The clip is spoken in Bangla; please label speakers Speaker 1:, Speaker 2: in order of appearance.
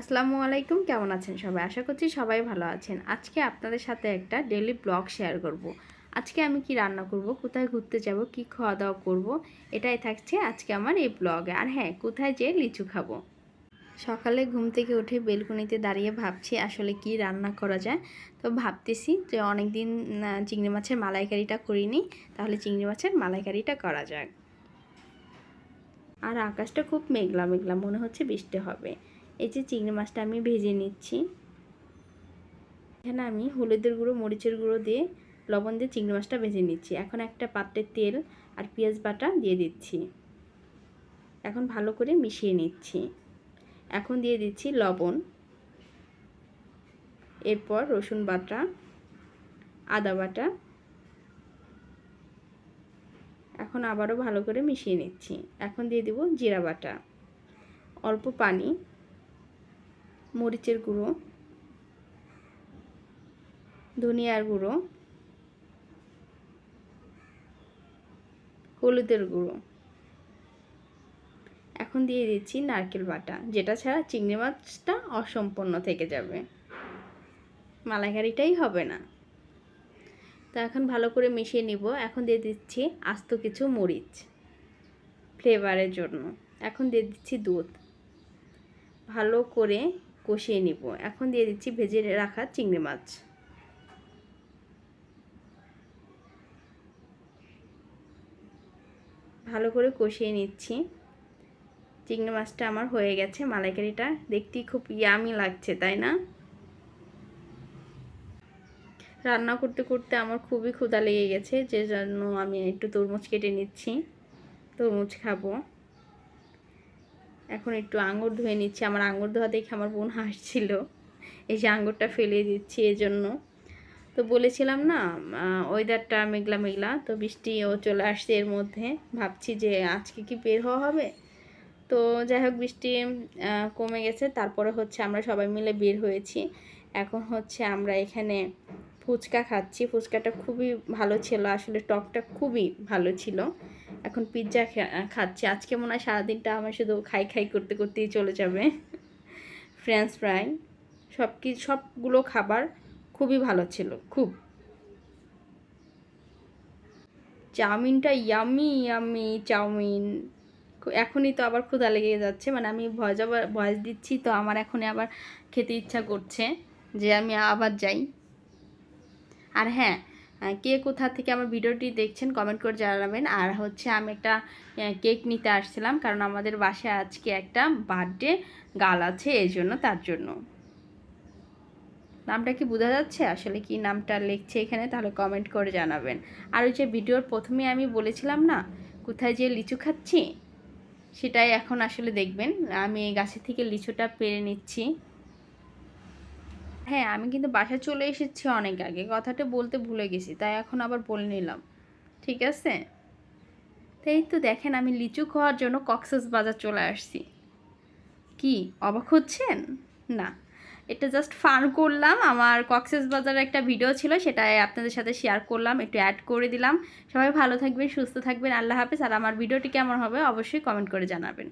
Speaker 1: আসসালামু আলাইকুম, কেমন আছেন সবাই? আশা করছি সবাই ভালো আছেন। আজকে আপনাদের সাথে একটা ডেলি ব্লগ শেয়ার করব। আজকে আমি কি রান্না করব, কোথায় ঘুরতে যাব, কি খাওয়া দাওয়া করব, এটাই থাকছে আজকে আমার এই ব্লগে আর হ্যাঁ কোথায় যেয়ে লিচু খাব। সকালে ঘুম থেকে উঠে বেলকুনিতে দাঁড়িয়ে ভাবছি আসলে কি রান্না করা যায়। তো ভাবতেছি যে অনেক দিন চিংড়ি মাছের মালাইকারিটা করিনি, তাহলে চিংড়ি মাছের মালাইকারিটা করা যাক। আর আকাশটা খুব মেঘলা মেঘলা, মনে হচ্ছে বৃষ্টি হবে। এই যে চিংড়ি মাছটা আমি ভেজে নিচ্ছি। এখানে আমি হলুদের গুঁড়ো, মরিচের গুঁড়ো দিয়ে লবণ দিয়ে চিংড়ি মাছটা ভেজে নিচ্ছি। এখন একটা পাত্রের তেল আর পেঁয়াজ বাটা দিয়ে দিচ্ছি। এখন ভালো করে মিশিয়ে নিচ্ছি। এখন দিয়ে দিচ্ছি লবণ। এরপর রসুন বাটা, আদা বাটা। এখন আবারও ভালো করে মিশিয়ে নিচ্ছি। এখন দিয়ে দিব জিরা বাটা। অল্প পানি। মরিচের গুঁড়ো, ধনিয়ার গুঁড়ো, হলুদের গুঁড়ো। এখন দিয়ে দিচ্ছি নারকেল বাটা, যেটা ছাড়া চিংড়ি মাছটা অসম্পূর্ণ থেকে যাবে। মালাইকারিটাই হবে না। তো এখন ভালো করে মিশিয়ে নিব। এখন দিয়ে দিচ্ছি আস্ত কিছু মরিচ ফ্লেভারের জন্য। এখন দিয়ে দিচ্ছি দুধ। ভালো করে কষিয়ে নিব। এখন দিয়ে দিচ্ছি ভেজে রাখা চিংড়ি মাছ। ভালো করে কষিয়ে নিচ্ছি। চিংড়ি মাছটা আমার হয়ে গেছে, মালাইকারিটা দেখতেই খুব ইয়ামি লাগছে, তাই না? রান্না করতে করতে আমার খুবই ক্ষুধা লেগে গেছে যে জন্য আমি একটু তরমুজ কেটে নিচ্ছি। তরমুজ খাব। এখন একটু আঙুর ধুয়ে নিচ্ছি। আমার আঙুর ধোয়া দেখে আমার বোন হাসছিল। এই যে আঙুরটা ফেলে দিচ্ছি এজন্য। তো বলেছিলাম না ওয়েদারটা মেঘলা মেঘলা তো বৃষ্টিও চলে আসছে এর মধ্যে। ভাবছি যে আজকে কি বের হওয়া হবে? তো যাই হোক, বৃষ্টি কমে গেছে। তারপরে হচ্ছে আমরা সবাই মিলে বের হয়েছি। এখন হচ্ছে আমরা এখানে ফুচকা খাচ্ছি। ফুচকাটা খুবই ভালো ছিল। আসলে টকটা খুবই ভালো ছিল। এখন পিৎজা খাচ্ছি। আজকে মনে হয় সারাদিনটা আমার শুধু খাই খাই করতে করতেই চলে যাবে। ফ্রেঞ্চ ফ্রাই সব কি সবগুলো খাবার খুবই ভালো ছিল। খুব। চাউমিনটা ইয়ামি ইয়ামি চাউমিন। এখনই তো আবার ক্ষুধা লেগে যাচ্ছে। মানে আমি ভয়েস ভয়েস দিচ্ছি, তো আমার এখনই আবার খেতে ইচ্ছা করছে যে আমি আবার যাই। আর হ্যাঁ কে কোথা থেকে আমার ভিডিওটি দেখছেন কমেন্ট করে জানাবেন। আর হচ্ছে আমি একটা কেক নিতে আসছিলাম কারণ আমাদের বাসায় আজকে একটা বার্থডে গাল আছে এই জন্য, তার জন্য। নামটা কি বোঝা যাচ্ছে? আসলে কি নামটা লিখছে এখানে তাহলে কমেন্ট করে জানাবেন। আর ওই যে ভিডিওর প্রথমে আমি বলেছিলাম না, কোথায় যে লিচু খাচ্ছি? সেটাই এখন আসলে দেখবেন। আমি গাছের থেকে লিচুটা পেরে নিচ্ছি। হ্যাঁ আমি কিন্তু বাসায় চলে এসেছি অনেক আগে। কথাটা বলতে ভুলে গেছি, তাই এখন আবার বলে নিলাম। ঠিক আছে? তাই তো দেখেন, আমি লিচু খাওয়ার জন্য কক্সেস বাজার চলে আসছি। কি, অবাক হচ্ছেন? না। এটা জাস্ট ফান করলাম। আমার কক্সেস বাজারের একটা ভিডিও ছিল, সেটাই আপনাদের সাথে শেয়ার করলাম, একটু অ্যাড করে দিলাম। সবাই ভালো থাকবেন, সুস্থ থাকবেন, আল্লাহ হাফিজ। আর আমার ভিডিওটি কেমন হবে, অবশ্যই কমেন্ট করে জানাবেন।